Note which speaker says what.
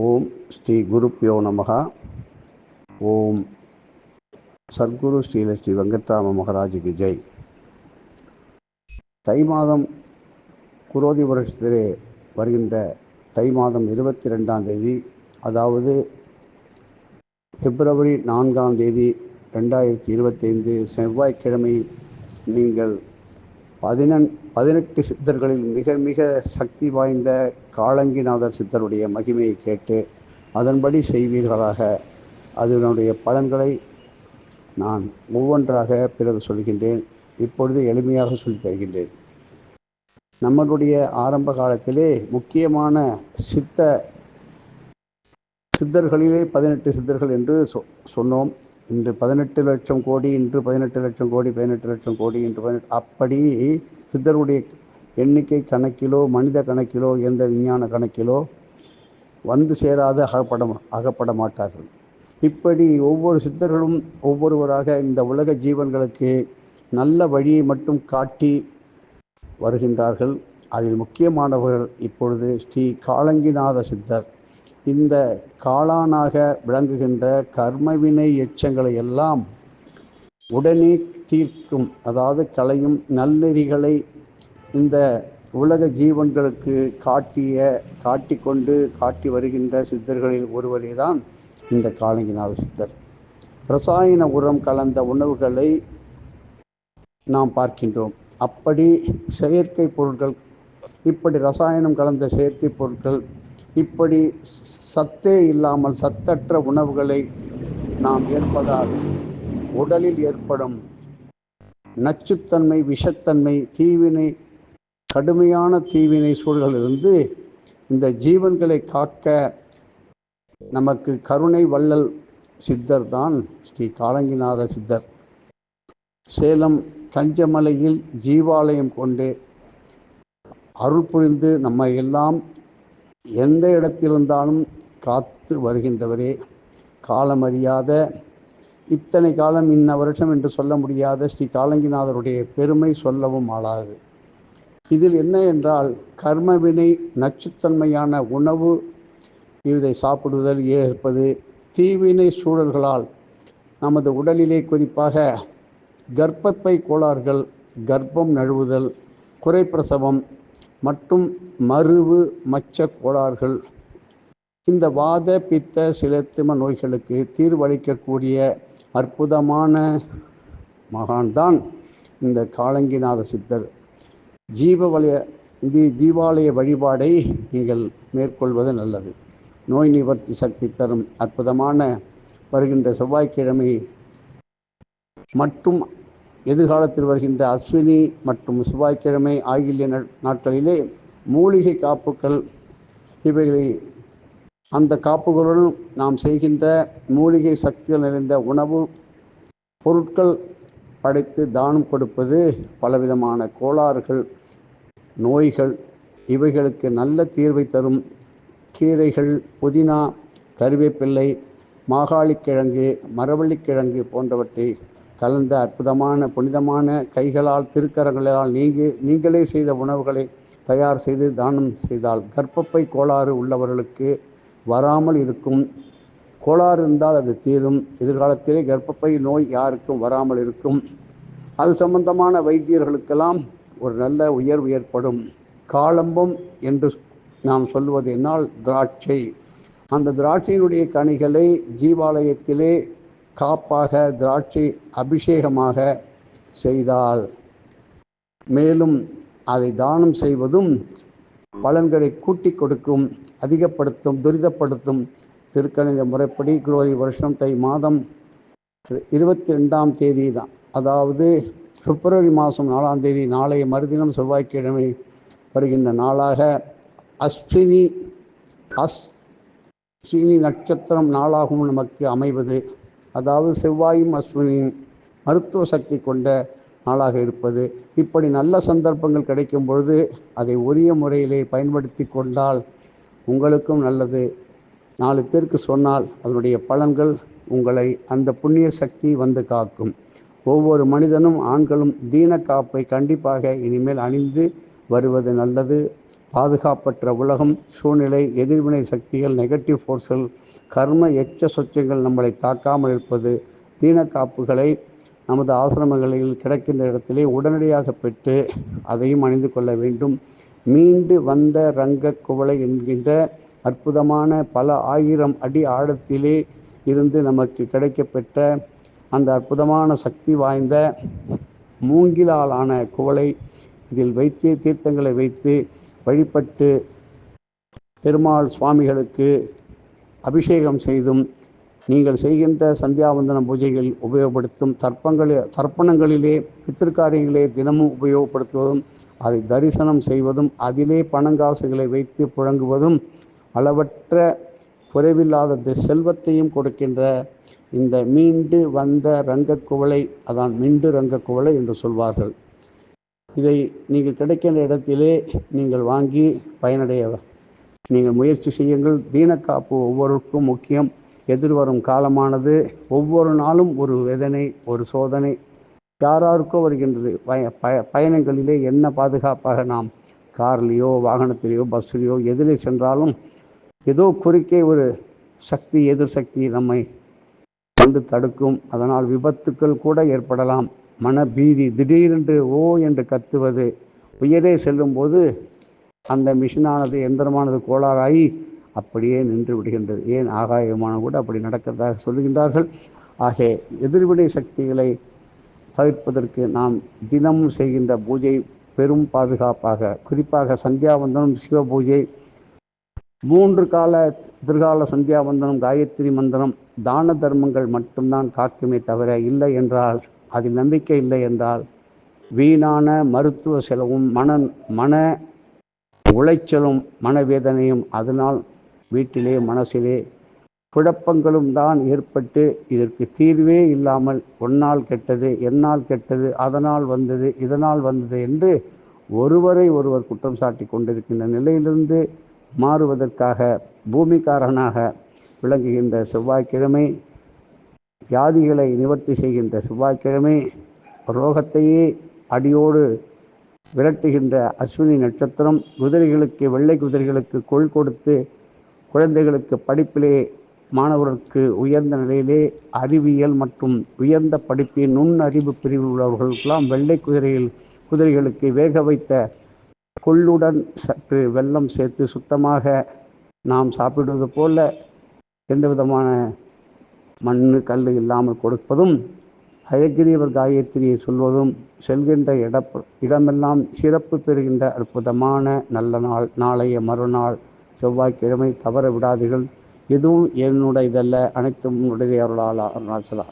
Speaker 1: ஓம் ஸ்ரீ குருப்பியோ நமகா ஓம் சர்க்குரு ஸ்ரீல ஸ்ரீ வெங்கட்ராம மகராஜுக்கு ஜெய். தை மாதம் குரோதி வருஷத்திலே வருகின்ற தை மாதம் இருபத்தி ரெண்டாம் தேதி அதாவது பிப்ரவரி நான்காம் தேதி ரெண்டாயிரத்தி இருபத்தைந்து செவ்வாய்க்கிழமை நீங்கள் பதினெண் பதினெட்டு சித்தர்களில் மிக மிக சக்தி வாய்ந்த காலங்கிநாதர் சித்தருடைய மகிமையை கேட்டு அதன்படி செய்வீர்களாக. அதனுடைய பலன்களை நான் ஒவ்வொன்றாக பிறகு சொல்கின்றேன். இப்பொழுது எளிமையாக சொல்லி தருகின்றேன். நம்மளுடைய ஆரம்ப காலத்திலே முக்கியமான சித்த சித்தர்களிலே பதினெட்டு சித்தர்கள் என்று சொ சொன்னோம். இன்று பதினெட்டு லட்சம் கோடி இன்று பதினெட்டு லட்சம் கோடி பதினெட்டு லட்சம் கோடி இன்று பதினெட்டு அப்படி சித்தருடைய எண்ணிக்கை கணக்கிலோ மனித கணக்கிலோ எந்த விஞ்ஞான கணக்கிலோ வந்து சேராத அகப்பட அகப்பட மாட்டார்கள். இப்படி ஒவ்வொரு சித்தர்களும் ஒவ்வொருவராக இந்த உலக ஜீவன்களுக்கு நல்ல வழியை மட்டும் காட்டி வருகின்றார்கள். அதில் முக்கியமானவர் இப்பொழுது ஸ்ரீ காலங்கிநாத சித்தர். இந்த காளானாக விளங்குகின்ற கர்மவினை எச்சங்களை எல்லாம் உடனே தீர்க்கும் அதாவது களையும் நல்லெறிகளை இந்த உலக ஜீவன்களுக்கு காட்டிய காட்டிக்கொண்டு காட்டி வருகின்ற சித்தர்களில் ஒருவரே தான் இந்த காலங்கிநாத சித்தர். ரசாயன உரம் கலந்த உணவுகளை நாம் பார்க்கின்றோம். அப்படி செயற்கை பொருட்கள் இப்படி ரசாயனம் கலந்த செயற்கை பொருட்கள் இப்படி சத்தே இல்லாமல் சத்தற்ற உணவுகளை நாம் ஏற்பதால் உடலில் ஏற்படும் நச்சுத்தன்மை விஷத்தன்மை தீவினை கடுமையான தீவினை சூழலிலிருந்து இந்த ஜீவன்களை காக்க நமக்கு கருணை வள்ளல் சித்தர் தான் ஸ்ரீ காலங்கிநாத சித்தர். சேலம் கஞ்சமலையில் ஜீவாலயம் கொண்டு அருள் புரிந்து நம்ம எல்லாம் எந்த இடத்திலிருந்தாலும் காத்து வருகின்றவரே காலமறியாத இத்தனை காலம் இன்ன வருஷம் என்று சொல்ல முடியாத ஸ்ரீ காலங்கிநாதருடைய பெருமை சொல்லவும் ஆளாது. இதில் என்ன என்றால் கர்மவினை நச்சுத்தன்மையான உணவு இதை சாப்பிடுதல் ஏற்பது தீவினை சூழல்களால் நமது உடலிலே குறிப்பாக கர்ப்பப்பை கோளாறுகள் கர்ப்பம் நழுவுதல் குறைப்பிரசவம் மற்றும் மருவு மச்ச கோளாறுகள். இந்த வாத பித்த சிலத்தும நோய்களுக்கு தீர்வளிக்கக்கூடிய அற்புதமான மகான்தான் இந்த காலங்கிநாத சித்தர். ஜீவ வலய இது ஜீவாலய வழிபாடை நீங்கள் மேற்கொள்வது நல்லது. நோய் நிவர்த்தி சக்தி தரும் அற்புதமான வருகின்ற செவ்வாய்க்கிழமை மட்டும் எதிர்காலத்தில் வருகின்ற அஸ்வினி மற்றும் செவ்வாய்க்கிழமை ஆகிய நாட்களிலே மூலிகை காப்புக்கள் இவைகளை அந்த காப்புகளுடன் நாம் செய்கின்ற மூலிகை சக்திகள் நிறைந்த உணவு பொருட்கள் படைத்து தானம் கொடுப்பது பலவிதமான கோளாறுகள் நோய்கள் இவைகளுக்கு நல்ல தீர்வை தரும் கீரைகள் புதினா கருவேப்பிள்ளை மாகாளிக்கிழங்கு மரவள்ளிக்கிழங்கு போன்றவற்றை கலந்த அற்புதமான புனிதமான கைகளால் திருக்கரங்களால் நீங்கி நீங்களே செய்த உணவுகளை தயார் செய்து தானம் செய்தால் கர்ப்பப்பை கோளாறு உள்ளவர்களுக்கு வராமல் இருக்கும். கோளாறு இருந்தால் அது தீரும். எதிர்காலத்திலே கர்ப்பப்பை நோய் யாருக்கும் வராமல் இருக்கும். அது சம்பந்தமான வைத்தியர்களுக்கெல்லாம் ஒரு நல்ல உயர்வு ஏற்படும். காலம்பம் என்று நாம் சொல்வது என்னால் திராட்சை. அந்த திராட்சையினுடைய கனிகளை ஜீவாலயத்திலே காப்பாக திராட்சை அபிஷேகமாக செய்தால் மேலும் அதை தானம் செய்வதும் பலன்களை கூட்டி கொடுக்கும் அதிகப்படுத்தும் துரிதப்படுத்தும் திருக்கணித முறைப்படி குரோதி வருஷம் தை மாதம் இருபத்தி ரெண்டாம் தேதி தான். அதாவது பிப்ரவரி மாதம் நாலாம் தேதி நாளைய மறுதினம் செவ்வாய்க்கிழமை வருகின்ற நாளாக அஸ்வினி அஸ் ஸ்ரீனி நட்சத்திரம் நாளாகவும் நமக்கு அமைவது. அதாவது செவ்வாயும் அஸ்வினியும் மருத்துவ சக்தி கொண்ட நாளாக இருப்பது. இப்படி நல்ல சந்தர்ப்பங்கள் கிடைக்கும் பொழுது அதை உரிய முறையிலே பயன்படுத்தி கொண்டால் உங்களுக்கும் நல்லது. நாலு பேருக்கு சொன்னால் அதனுடைய பலன்கள் உங்களை அந்த புண்ணிய சக்தி வந்து காக்கும். ஒவ்வொரு மனிதனும் ஆண்களும் தீன காப்பை கண்டிப்பாக இனிமேல் அணிந்து வருவது நல்லது. பாதுகாப்பற்ற உலகம் சூழ்நிலை எதிர்வினை சக்திகள் நெகட்டிவ் ஃபோர்ஸ்கள் கர்ம எச்ச சொச்சங்கள் நம்மளை தாக்காமல் இருப்பது தீன காப்புகளை நமது ஆசிரமங்களில் கிடைக்கின்ற இடத்திலே உடனடியாக பெற்று அதையும் அணிந்து கொள்ள வேண்டும். மீண்டு வந்த ரங்க குவளை என்கின்ற அற்புதமான பல ஆயிரம் அடி ஆழத்திலே இருந்து நமக்கு கிடைக்கப்பெற்ற அந்த அற்புதமான சக்தி வாய்ந்த மூங்கிலாலான குவளை இதில் வைத்து தீர்த்தங்களை வைத்து வழிபட்டு பெருமாள் சுவாமிகளுக்கு அபிஷேகம் செய்தும் நீங்கள் செய்கின்ற சந்தியாவந்தன பூஜைகள் உபயோகப்படுத்தும் தர்ப்பங்களில் தர்ப்பணங்களிலே பித்திருக்காரியங்களே தினமும் உபயோகப்படுத்துவதும் அதை தரிசனம் செய்வதும் அதிலே பணங்காசுகளை வைத்து புழங்குவதும் அளவற்ற குறைவில்லாத செல்வத்தையும் கொடுக்கின்ற இந்த மீண்டு வந்த ரங்க குவளை அதான் மீண்டு ரங்க குவளை என்று சொல்வார்கள். இதை நீங்கள் கிடைக்கின்ற இடத்திலே நீங்கள் வாங்கி பயனடைய நீங்கள் முயற்சி செய்யுங்கள். தீனக்காப்பு ஒவ்வொருக்கும் முக்கியம். எதிர்வரும் காலமானது ஒவ்வொரு நாளும் ஒரு வேதனை ஒரு சோதனை. யாராருக்கோ வருகின்றது. பய பய பயணங்களிலே என்ன பாதுகாப்பாக நாம் கார்லேயோ வாகனத்திலேயோ பஸ்லேயோ எதிலே சென்றாலும் ஏதோ குறுக்கே ஒரு சக்தி எதிர் சக்தி நம்மை வந்து தடுக்கும். அதனால் விபத்துக்கள் கூட ஏற்படலாம். மன பீதி திடீரென்று ஓ என்று கத்துவது. உயரே செல்லும்போது அந்த மிஷினானது எந்திரமானது கோளாறாகி அப்படியே நின்று விடுகின்றது. ஏன்? ஆகாய விமானம் கூட அப்படி நடக்கிறதாக சொல்லுகின்றார்கள். ஆக எதிர்வினை சக்திகளை தவிர்ப்பதற்கு நாம் தினமும் செய்கின்ற பூஜை பெரும் பாதுகாப்பாக குறிப்பாக சந்தியாவந்தனம் சிவ பூஜை மூன்று கால எதிர்கால சந்தியாவந்தனம் காயத்ரி மந்திரம் தான தர்மங்கள் மட்டும்தான் காக்குமே தவிர இல்லை என்றால் அதில் நம்பிக்கை இல்லை என்றால் வீணான மருத்துவ செலவும் மன மன உளைச்சலும் மனவேதனையும் அதனால் வீட்டிலே மனசிலே குழப்பங்களும் தான் ஏற்பட்டு இதற்கு தீர்வே இல்லாமல் ஒன்னால் கெட்டது என்னால் கெட்டது அதனால் வந்தது இதனால் வந்தது என்று ஒருவரை ஒருவர் குற்றம் சாட்டி கொண்டிருக்கின்ற நிலையிலிருந்து மாறுவதற்காக பூமிக்காரனாக விளங்குகின்ற செவ்வாய்க்கிழமை வியாதிகளை நிவர்த்தி செய்கின்ற செவ்வாய்க்கிழமை ரோகத்தையே அடியோடு விரட்டுகின்ற அஸ்வினி நட்சத்திரம் குதிரைகளுக்கு வெள்ளை குதிரைகளுக்கு கொள் கொடுத்து குழந்தைகளுக்கு படிப்பிலே மாணவர்களுக்கு உயர்ந்த நிலையிலே அறிவியல் மற்றும் உயர்ந்த படிப்பின் நுண்ணறிவு பிரிவில் உள்ளவர்களுக்கெல்லாம் வெள்ளை குதிரையில் குதிரைகளுக்கு வேக வைத்த கொள்ளுடன் சற்று வெள்ளம் சேர்த்து சுத்தமாக நாம் சாப்பிடுவது போல எந்த விதமான மண் கல் இல்லாமல் கொடுப்பதும் ஹயகிரீவர் காயத்ரியை சொல்வதும் செல்கின்ற இட இடமெல்லாம் சிறப்பு பெறுகின்ற அற்புதமான நல்ல நாள் நாளைய மறுநாள் செவ்வாய்க்கிழமை தவற விடாதீர்கள். எதுவும் என்னுடைய இதல்ல அனைத்தும் உடைய அருளாளா அருணாச்சலா